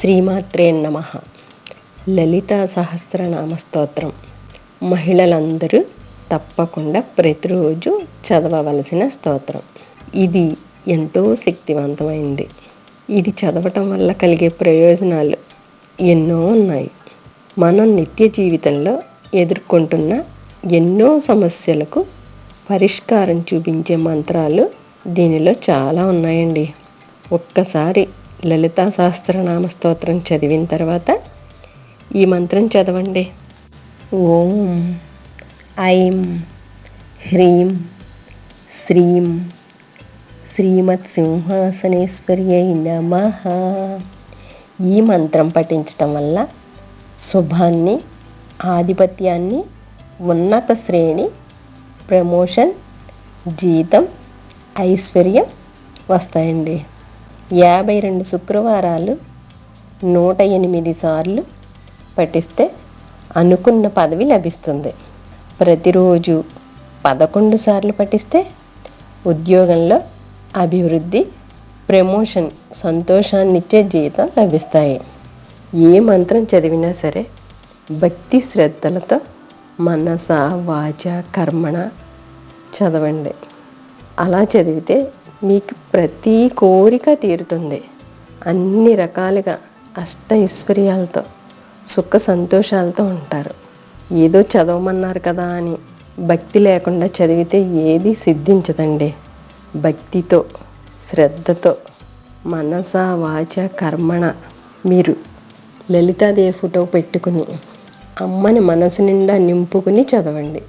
శ్రీమాత్రే నమ. లలిత సహస్రనామ స్తోత్రం మహిళలందరూ తప్పకుండా ప్రతిరోజు చదవవలసిన స్తోత్రం. ఇది ఎంతో శక్తివంతమైంది. ఇది చదవటం వల్ల కలిగే ప్రయోజనాలు ఎన్నో ఉన్నాయి. మనం నిత్య జీవితంలో ఎదుర్కొంటున్న ఎన్నో సమస్యలకు పరిష్కారం చూపించే మంత్రాలు దీనిలో చాలా ఉన్నాయండి. ఒక్కసారి లలితా సహస్రనామ స్తోత్రం చదివిన తర్వాత ఈ మంత్రం చదవండి. ఓం ఐం హ్రీం శ్రీం శ్రీమత్ సింహాసనేశ్వర్యై నమ. ఈ మంత్రం పఠించటం వల్ల శుభాన్ని ఆధిపత్యాన్ని ఉన్నత శ్రేణి ప్రమోషన్ జీతం ఐశ్వర్యం వస్తాయండి. యాభై రెండు శుక్రవారాలు నూట ఎనిమిది సార్లు పఠిస్తే అనుకున్న పదవి లభిస్తుంది. ప్రతిరోజు పదకొండు సార్లు పఠిస్తే ఉద్యోగంలో అభివృద్ధి ప్రమోషన్ సంతోషాన్నిచ్చే జీతం లభిస్తాయి. ఏ మంత్రం చదివినా సరే భక్తి శ్రద్ధలతో మనస వాచ కర్మణ చదవండి. అలా చదివితే మీకు ప్రతి కోరిక తీరుతుంది. అన్ని రకాలుగా అష్ట ఐశ్వర్యాలతో సుఖ సంతోషాలతో ఉంటారు. ఏదో చదవమన్నారు కదా అని భక్తి లేకుండా చదివితే ఏది సిద్ధించదండి. భక్తితో శ్రద్ధతో మనస వాచ కర్మణ మీరు లలితాదేవి ఫోటో పెట్టుకుని అమ్మని మనసు నిండా నింపుకుని చదవండి.